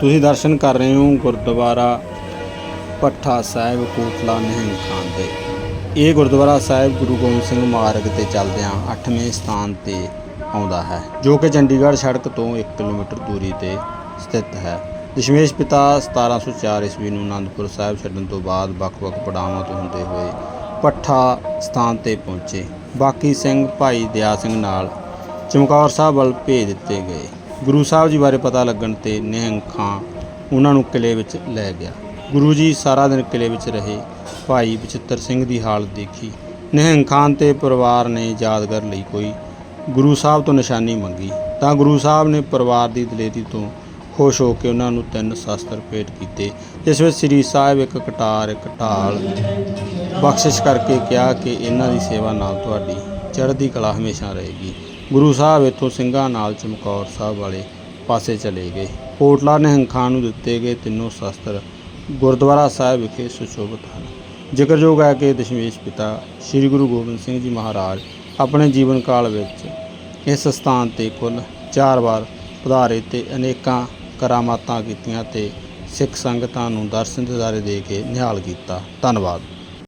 ਤੁਸੀਂ ਦਰਸ਼ਨ ਕਰ ਰਹੇ ਹੋ ਗੁਰਦੁਆਰਾ ਪੱਠਾ ਸਾਹਿਬ ਕੋਟਲਾ ਨਿਹੰਗ ਖਾਨ ਦੇ। ਇਹ ਗੁਰਦੁਆਰਾ ਸਾਹਿਬ ਗੁਰੂ ਗੋਬਿੰਦ ਸਿੰਘ ਮਾਰਗ ਤੇ ਚੱਲਦਿਆਂ 8ਵੇਂ ਸਥਾਨ ਤੇ ਆਉਂਦਾ ਹੈ, ਜੋ ਕਿ ਚੰਡੀਗੜ੍ਹ ਸੜਕ ਤੋਂ 1 ਕਿਲੋਮੀਟਰ ਦੂਰੀ ਤੇ ਸਥਿਤ ਹੈ। ਦਸ਼ਮੇਸ਼ ਪਿਤਾ 1704 ਈਸਵੀ ਨੂੰ ਅਨੰਦਪੁਰ ਸਾਹਿਬ ਛੱਡਣ ਤੋਂ ਬਾਅਦ ਵੱਖ-ਵੱਖ ਪੜਾਵਾਂ ਤੋਂ ਹੁੰਦੇ ਹੋਏ ਪੱਠਾ ਸਥਾਨ ਤੇ ਪਹੁੰਚੇ। ਬਾਕੀ ਸਿੰਘ ਭਾਈ ਦਿਆ ਸਿੰਘ ਨਾਲ ਚਮਕੌਰ ਸਾਹਿਬ ਵੱਲ ਭੇਜ ਦਿੱਤੇ ਗਏ। ਗੁਰੂ ਸਾਹਿਬ ਜੀ ਬਾਰੇ ਪਤਾ ਲੱਗਣ ਤੇ ਨਿਹੰਗ ਖਾਂ ਉਹਨਾਂ ਨੂੰ ਕਿਲੇ ਵਿੱਚ ਲੈ ਗਿਆ। ਗੁਰੂ ਜੀ ਸਾਰਾ ਦਿਨ ਕਿਲੇ ਵਿੱਚ ਰਹੇ, ਭਾਈ ਬਚਿੱਤਰ ਸਿੰਘ ਦੀ ਹਾਲਤ ਦੇਖੀ। ਨਿਹੰਗ ਖਾਨ ਤੇ ਪਰਿਵਾਰ ਨੇ ਯਾਦਗਾਰ ਲਈ ਕੋਈ ਗੁਰੂ ਸਾਹਿਬ ਤੋਂ ਨਿਸ਼ਾਨੀ ਮੰਗੀ। ਤਾਂ ਗੁਰੂ ਸਾਹਿਬ ਨੇ ਪਰਿਵਾਰ ਦੀ ਦਲੇਰੀ ਤੋਂ ਖੁਸ਼ ਹੋ ਕੇ ਉਹਨਾਂ ਨੂੰ ਤਿੰਨ ਸ਼ਸਤਰ ਭੇਟ ਕੀਤੇ, ਜਿਸ ਵਿੱਚ ਸ੍ਰੀ ਸਾਹਿਬ ਇੱਕ ਕਟਾਰ, ਇੱਕ ਢਾਲ ਬਖਸ਼ਿਸ਼ ਕਰਕੇ ਕਿਹਾ ਕਿ ਇਹਨਾਂ ਦੀ ਸੇਵਾ ਨਾਲ ਤੁਹਾਡੀ ਚੜ੍ਹਦੀ ਕਲਾ ਹਮੇਸ਼ਾ ਰਹੇਗੀ। ਗੁਰੂ ਸਾਹਿਬ ਇੱਥੋਂ ਸਿੰਘਾਂ ਨਾਲ ਚਮਕੌਰ ਸਾਹਿਬ ਵਾਲੇ ਪਾਸੇ ਚਲੇ ਗਏ। ਕੋਟਲਾ ਨਿਹੰਗ ਖਾਨ ਨੂੰ ਦਿੱਤੇ ਗਏ ਤਿੰਨੋਂ ਸ਼ਸਤਰ ਗੁਰਦੁਆਰਾ ਸਾਹਿਬ ਵਿਖੇ ਸੁਸ਼ੋਭਿਤ ਹਨ। ਜ਼ਿਕਰਯੋਗ ਹੈ ਕਿ ਦਸ਼ਮੇਸ਼ ਪਿਤਾ ਸ੍ਰੀ ਗੁਰੂ ਗੋਬਿੰਦ ਸਿੰਘ ਜੀ ਮਹਾਰਾਜ ਆਪਣੇ ਜੀਵਨ ਕਾਲ ਵਿੱਚ ਇਸ ਸਥਾਨ ਤੇ ਕੁੱਲ 4 ਵਾਰ ਪਧਾਰੇ ਤੇ ਅਨੇਕਾਂ ਕਰਾਮਾਤਾਂ ਕੀਤੀਆਂ ਤੇ ਸਿੱਖ ਸੰਗਤਾਂ ਨੂੰ ਦਰਸ਼ਨ ਦਿਦਾਰੇ ਦੇ ਕੇ ਨਿਹਾਲ ਕੀਤਾ। ਧੰਨਵਾਦ।